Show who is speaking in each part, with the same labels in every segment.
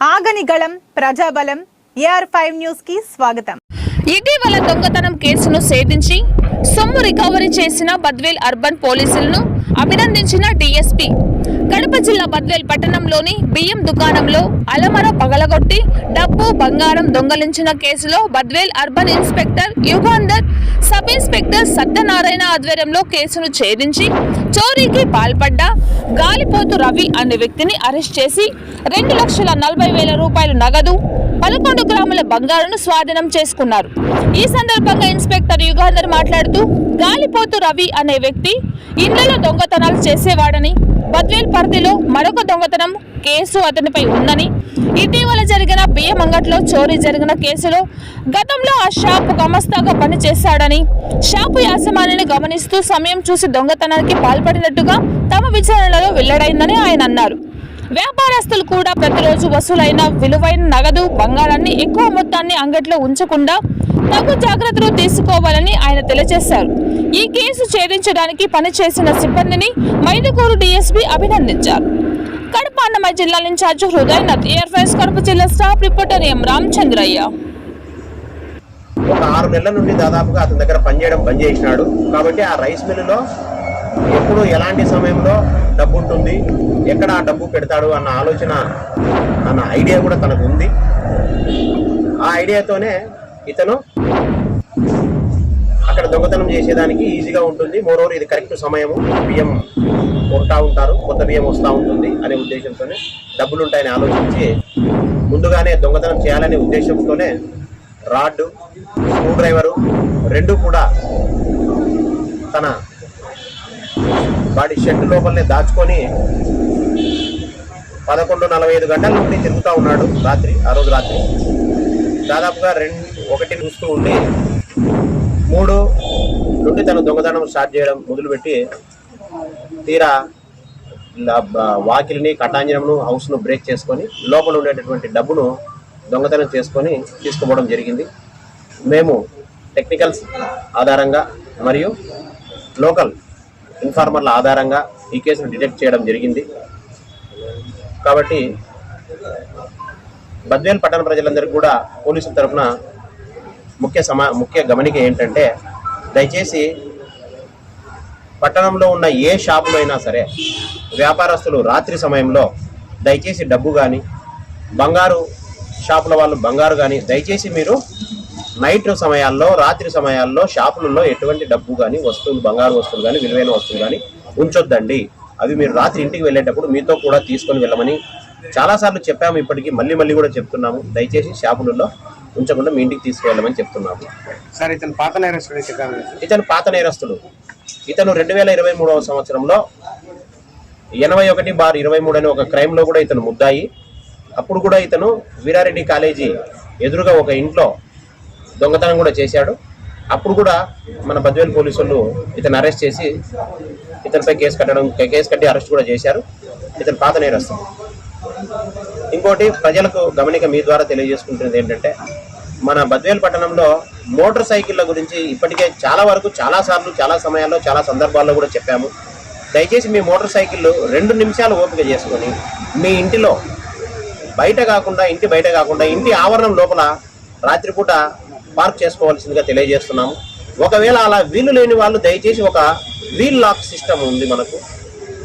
Speaker 1: ఆగనిగళం ప్రజాబలం AR five న్యూస్కి స్వాగతం.
Speaker 2: ఇటీవల దొంగతనం కేసును ఛేదించి సొమ్ము రికవరీ చేసిన బద్వేల్ అర్బన్ పోలీసులను అభినందించిన డీఎస్పీ. కడప జిల్లా బద్వేల్ పట్టణంలోని బియ్యం దుకాణంలో అలమర పగలగొట్టి డబ్బు బంగారం దొంగలించిన కేసులో Badvel urban inspector Yugandhar sub inspector Satyanarayana ఆధ్వర్యంలో కేసును ఛేదించి చోరీకి పాల్పడ్డ గాలిపోతు రవి అనే వ్యక్తిని అరెస్ట్ చేసి రెండు లక్షల నలభై వేల రూపాయలు నగదు పదకొండు గ్రాముల బంగారును స్వాధీనం చేసుకున్నారు. ఈ సందర్భంగా ఇన్స్పెక్టర్ యుగాంధర్ మాట్లాడుతూ గాలిపోతు రవి అనే వ్యక్తి ఇళ్ళలో దొంగతనాలు చేసేవాడని బద్వేల్ పరిధిలో మరొక దొంగతనం కేసు అతనిపై ఉందని ఇటీవల జరిగిన బియ్యం అంగట్లో చోరీ జరిగిన కేసులో గతంలో ఆ షాపు గమస్తాగా పనిచేశాడని షాపు యాజమానిని గమనిస్తూ సమయం చూసి దొంగతనానికి పాల్పడినట్టుగా తమ విచారణలో వెల్లడైందని ఆయన అన్నారు. వ్యాపారస్తులు కూడా ప్రతిరోజు వసూలైన విలువైన నగదు బంగారాన్ని ఎక్కువ మొత్తాన్ని అంగట్లో ఉంచకుండా తగు జాగ్రత్తలు తీసుకోవాలని ఆయన తెలియజేశారు. ఈ కేసు ఛేదించడానికి పనిచేసిన సిబ్బందిని మైదుకూరు డీఎస్పీ అభినందించారు. కడప అన్నమయ్య జిల్లా ఇన్ఛార్జ్ హృదయనాథ్ ఎయిర్ఫైర్స్ కడప జిల్లా స్టాఫ్ రిపోర్టర్ ఎం రామచంద్రయ్య.
Speaker 3: ఒక ఆరు నెలల నుండి దాదాపుగా అతని దగ్గర పనిచేయడం బంద్ చేసినాడు. కాబట్టి ఆ రైస్ మిల్లులో ఎప్పుడు ఎలాంటి సమయంలో డబ్బు ఉంటుంది ఎక్కడ ఆ డబ్బు పెడతాడు అన్న ఆలోచన అన్న ఐడియా కూడా తనకు ఉంది. ఆ ఐడియాతోనే ఇతను అక్కడ దొంగతనం చేసేదానికి ఈజీగా ఉంటుంది. మోరోవర్ ఇది కరెక్ట్ సమయము. బియ్యం కొంటా ఉంటారు. కొత్త బియ్యం వస్తూ ఉంటుంది అనే ఉద్దేశంతోనే డబ్బులు ఉంటాయని ఆలోచించి ముందుగానే దొంగతనం చేయాలనే ఉద్దేశంతోనే రాడ్డు స్క్రూ డ్రైవరు రెండు కూడా తన వాడి షెడ్ లోపలనే దాచుకొని పదకొండు నలభై ఐదు గంటల నుండి తిరుగుతూ ఉన్నాడు రాత్రి ఆ రోజు రాత్రి. దాదాపుగా రెండు ఒకటి చూస్తూ ఉండి మూడు నుండి తను దొంగతనం స్టార్ట్ చేయడం మొదలుపెట్టి తీరా వాకిలిని కటాంజనమును హౌస్ను బ్రేక్ చేసుకొని లోపల ఉండేటటువంటి డబ్బును దొంగతనం చేసుకొని తీసుకుపోవడం జరిగింది. మేము టెక్నికల్స్ ఆధారంగా మరియు లోకల్ ఇన్ఫార్మర్ల ఆధారంగా ఈ కేసును డిటెక్ట్ చేయడం జరిగింది. కాబట్టి బద్వేల్ పట్టణ ప్రజలందరికీ కూడా పోలీసుల తరఫున ముఖ్య సమా ముఖ్య గమనిక ఏంటంటే దయచేసి పట్టణంలో ఉన్న ఏ షాపులో అయినా సరే వ్యాపారస్తులు రాత్రి సమయంలో దయచేసి డబ్బు కానీ బంగారు షాపుల వాళ్ళు బంగారు కానీ దయచేసి మీరు నైట్ సమయాల్లో రాత్రి సమయాల్లో షాపులలో ఎటువంటి డబ్బు కానీ వస్తువులు బంగారు వస్తువులు కానీ విలువైన వస్తువులు కానీ ఉంచొద్దండి. అవి మీరు రాత్రి ఇంటికి వెళ్ళేటప్పుడు మీతో కూడా తీసుకొని వెళ్ళమని చాలాసార్లు చెప్పాము ఇప్పటికీ మళ్ళీ మళ్ళీ కూడా చెప్తున్నాము. దయచేసి షాపులలో ఉంచకుండా మీ ఇంటికి తీసుకువెళ్ళమని చెప్తున్నాము.
Speaker 4: సార్ ఇతను పాత నేరస్తుడు
Speaker 3: ఇతను పాత నేరస్తుడు. ఇతను రెండు వేల ఇరవై మూడవ సంవత్సరంలో ఎనభై ఒకటి బార్ ఇరవై మూడు అనే ఒక క్రైమ్లో కూడా ఇతను ముద్దాయి. అప్పుడు కూడా ఇతను వీరారెడ్డి కాలేజీ ఎదురుగా ఒక ఇంట్లో దొంగతనం కూడా చేశాడు. అప్పుడు కూడా మన బద్వేల్ పోలీసులు ఇతను అరెస్ట్ చేసి ఇతనిపై కేసు కట్టడం కేసు కట్టి అరెస్ట్ కూడా చేశారు. ఇతను పాత నేరస్తుడు ఇంకోటి ప్రజలకు గమనిక మీ ద్వారా తెలియజేసుకుంటున్నది ఏంటంటే మన బద్వేల్ పట్టణంలో మోటార్ సైకిళ్ళ గురించి ఇప్పటికే చాలా వరకు చాలా సార్లు చాలా సమయాల్లో చాలా సందర్భాల్లో కూడా చెప్పాము. దయచేసి మీ మోటార్ సైకిళ్ళు రెండు నిమిషాలు ఓపిక చేసుకొని మీ ఇంటిలో బయట కాకుండా ఇంటి బయట కాకుండా ఇంటి ఆవరణం లోపల రాత్రిపూట పార్క్ చేసుకోవాల్సిందిగా తెలియజేస్తున్నాము. ఒకవేళ అలా వీలు లేని వాళ్ళు దయచేసి ఒక వీల్ లాక్ సిస్టమ్ ఉంది మనకు.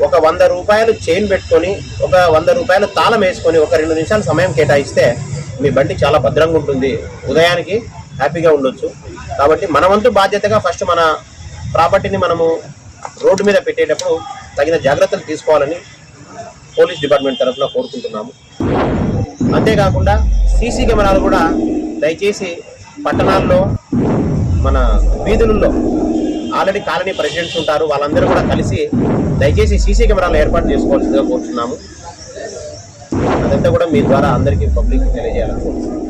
Speaker 3: ఒక వంద రూపాయలు చైన్ పెట్టుకొని ఒక వంద రూపాయలు తాళం వేసుకొని ఒక రెండు నిమిషాలు సమయం కేటాయిస్తే మీ బండి చాలా భద్రంగా ఉంటుంది. ఉదయానికి హ్యాపీగా ఉండొచ్చు. కాబట్టి మనవంతు బాధ్యతగా ఫస్ట్ మన ప్రాపర్టీని మనము రోడ్డు మీద పెట్టేటప్పుడు తగిన జాగ్రత్తలు తీసుకోవాలని పోలీస్ డిపార్ట్మెంట్ తరఫున కోరుకుంటున్నాము. అంతేకాకుండా సీసీ కెమెరాలు కూడా దయచేసి పట్టణాల్లో మన వీధులలో ఆల్రెడీ కాలనీ ప్రెసిడెంట్స్ ఉంటారు. వాళ్ళందరూ కూడా కలిసి దయచేసి సీసీ కెమెరాలు ఏర్పాటు చేసుకోవాల్సిందిగా కోరుతున్నాము అదంతా కూడా మీ ద్వారా అందరికీ పబ్లిక్ తెలియజేయాలనుకుంటున్నాను